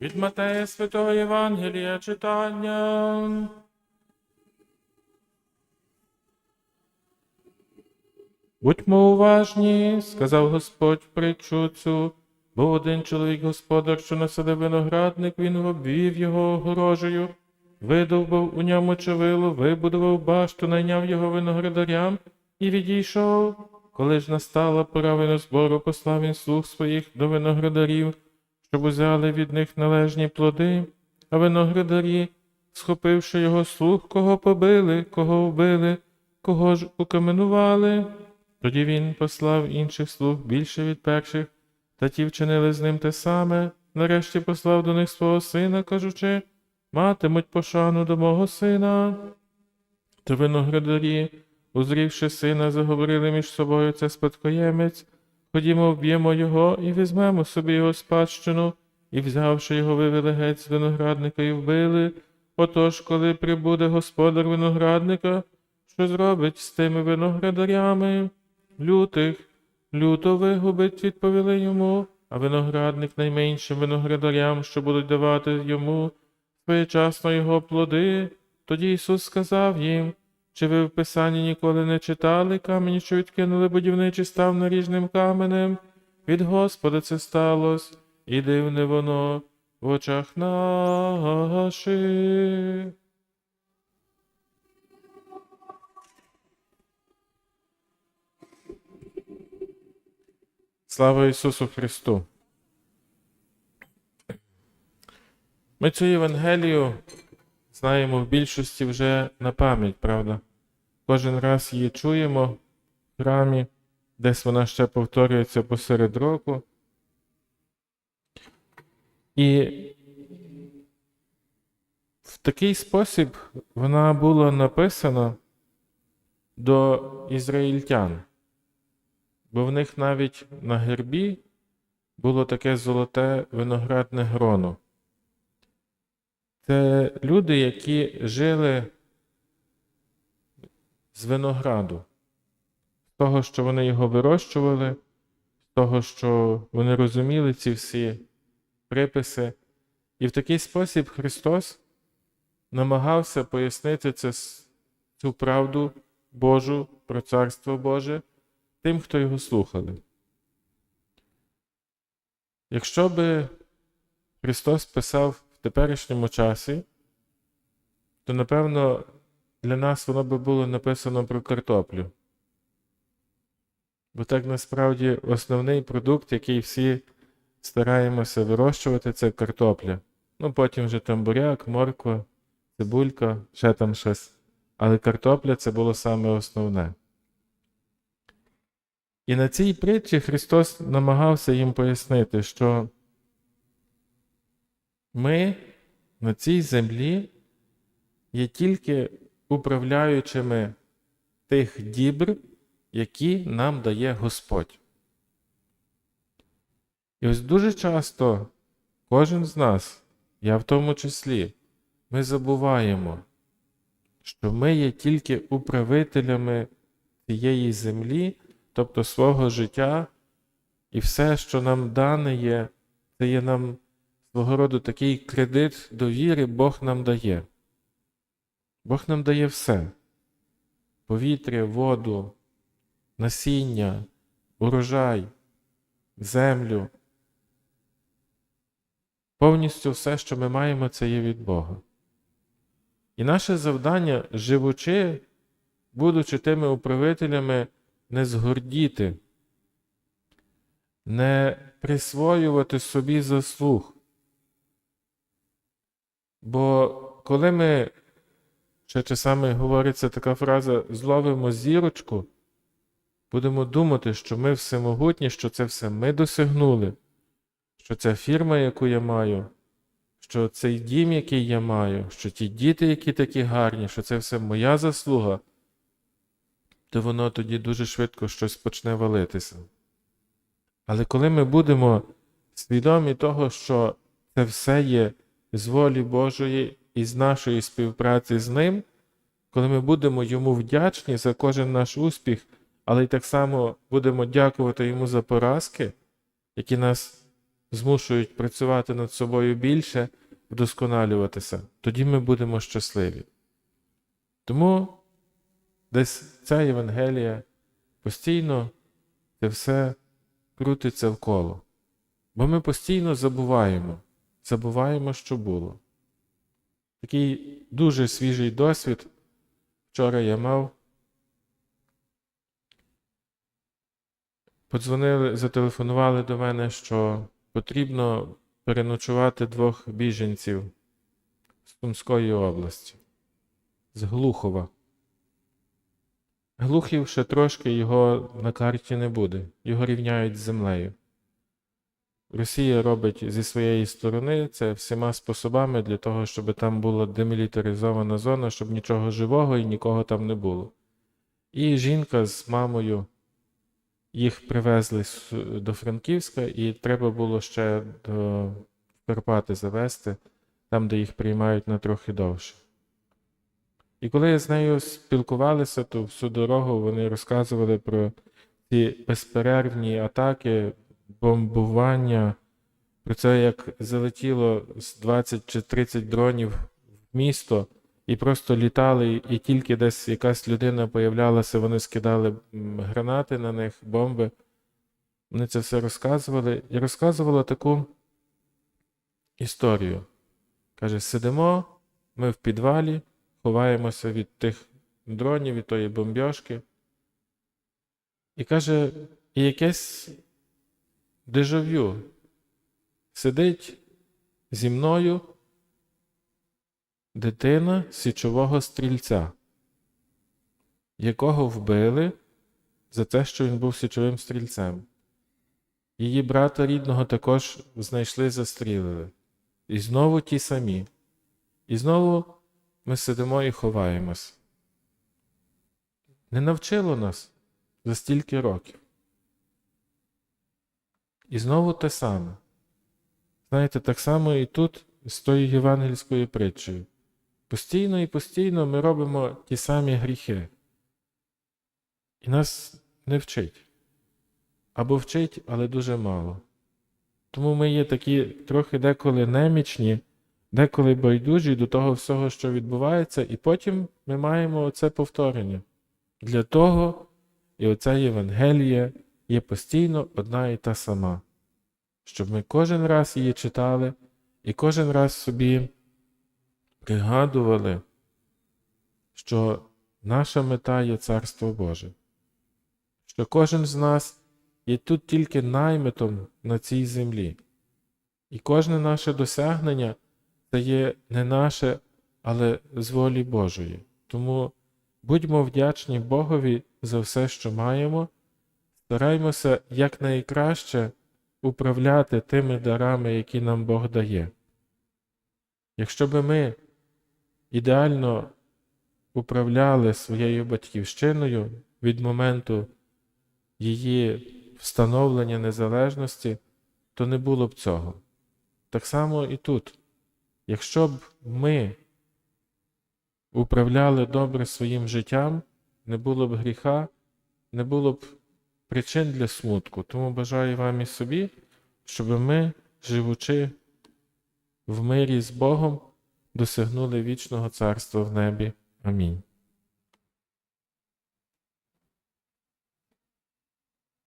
Від Матея Святого Євангелія читання. Будьмо уважні, сказав Господь притчу цю. Був один чоловік господар, що насадив виноградник, він обвів його огорожею, видовбав у ньому чавило, вибудував башту, найняв його виноградарям і відійшов. Коли ж настала пора винозбору, послав він слуг своїх до виноградарів, щоб узяли від них належні плоди, а виноградарі, схопивши його слуг, кого побили, кого вбили, кого ж укаменували. Тоді він послав інших слуг більше від перших, та ті вчинили з ним те саме. Нарешті послав до них свого сина, кажучи, матимуть пошану до мого сина. Та виноградарі, узрівши сина, заговорили між собою це спадкоємець. Ходімо, вб'ємо його і візьмемо собі його спадщину, і, взявши його, вивели геть з виноградника і вбили. Отож, коли прибуде господар виноградника, що зробить з тими виноградарями? Лютих, люто вигубить, відповіли йому, а виноградник найменшим виноградарям, що будуть давати йому своєчасно його плоди. Тоді Ісус сказав їм, чи ви в Писанні ніколи не читали камені, що відкинули будівничі став наріжним каменем? Від Господа це сталося, і дивне воно в очах наших. Слава Ісусу Христу! Ми цю Євангелію знаємо в більшості вже на пам'ять, правда? Кожен раз її чуємо в храмі, десь вона ще повторюється посеред року. І в такий спосіб вона була написана до ізраїльтян, бо в них навіть на гербі було таке золоте виноградне гроно. Це люди, які жили з винограду, з того, що вони його вирощували, з того, що вони розуміли ці всі приписи. І в такий спосіб Христос намагався пояснити це, цю правду Божу про Царство Боже тим, хто його слухали. Якщо би Христос писав в теперішньому часі, то напевно для нас воно би було написано про картоплю. Бо так насправді основний продукт, який всі стараємося вирощувати, це картопля. Ну, потім вже там буряк, морква, цибулька, ще там щось. Але картопля це було саме основне. І на цій притчі Христос намагався їм пояснити, що ми на цій землі є тільки управляючими тих дібр, які нам дає Господь. І ось дуже часто кожен з нас, я в тому числі, ми забуваємо, що ми є тільки управителями цієї землі, тобто свого життя, і все, що нам дане є, це є нам свого роду такий кредит довіри Бог нам дає. Бог нам дає все: повітря, воду, насіння, урожай, землю. Повністю все, що ми маємо, це є від Бога. І наше завдання, живучи, будучи тими управителями, не згордіти, не присвоювати собі заслуг. Бо коли ми, ще часами говориться така фраза, зловимо зірочку, будемо думати, що ми всемогутні, що це все ми досягнули, що ця фірма, яку я маю, що цей дім, який я маю, що ті діти, які такі гарні, що це все моя заслуга, то воно тоді дуже швидко щось почне валитися. Але коли ми будемо свідомі того, що це все є з волі Божої і з нашої співпраці з Ним, коли ми будемо йому вдячні за кожен наш успіх, але й так само будемо дякувати йому за поразки, які нас змушують працювати над собою більше, вдосконалюватися, тоді ми будемо щасливі. Тому десь ця Євангелія постійно це все крутиться в коло. Бо ми постійно забуваємо, забуваємо, що було. Такий дуже свіжий досвід. Вчора я мав. Подзвонили, зателефонували до мене, що потрібно переночувати двох біженців з Сумської області, з Глухова. Глухів ще трошки його на карті не буде, його рівняють з землею. Росія робить зі своєї сторони це всіма способами для того, щоб там була демілітаризована зона, щоб нічого живого і нікого там не було. І жінка з мамою їх привезли до Франківська, і треба було ще до Карпати завести, там, де їх приймають на трохи довше. І коли я з нею спілкувалися, то всю дорогу вони розказували про ці безперервні атаки, бомбування, про це, як залетіло з 20 чи 30 дронів в місто, і просто літали, і тільки десь якась людина появлялася, вони скидали гранати на них, бомби. Вони це все розказували. І розказувала таку історію. Каже, сидимо ми в підвалі, ховаємося від тих дронів, від тої бомбьошки. І каже, і якесь дежавю сидить зі мною дитина січового стрільця, якого вбили за те, що він був січовим стрільцем. Її брата рідного також знайшли, застрілили. І знову ті самі. І знову ми сидимо і ховаємось. Не навчило нас за стільки років. І знову те саме. Знаєте, так само і тут з тою євангельською притчею. Постійно і постійно ми робимо ті самі гріхи. І нас не вчить. Або вчить, але дуже мало. Тому ми є такі трохи деколи немічні, деколи байдужі до того всього, що відбувається, і потім ми маємо оце повторення. Для того і оця Євангелія є постійно одна і та сама, щоб ми кожен раз її читали і кожен раз собі пригадували, що наша мета є Царство Боже, що кожен з нас є тут тільки наймитом на цій землі, і кожне наше досягнення це є не наше, але з волі Божої. Тому будьмо вдячні Богові за все, що маємо, стараймося якнайкраще управляти тими дарами, які нам Бог дає. Якщо би ми ідеально управляли своєю батьківщиною від моменту її встановлення незалежності, то не було б цього. Так само і тут. Якщо б ми управляли добре своїм життям, не було б гріха, не було б причин для смутку. Тому бажаю вам і собі, щоб ми, живучи в мирі з Богом, досягнули вічного царства в небі. Амінь.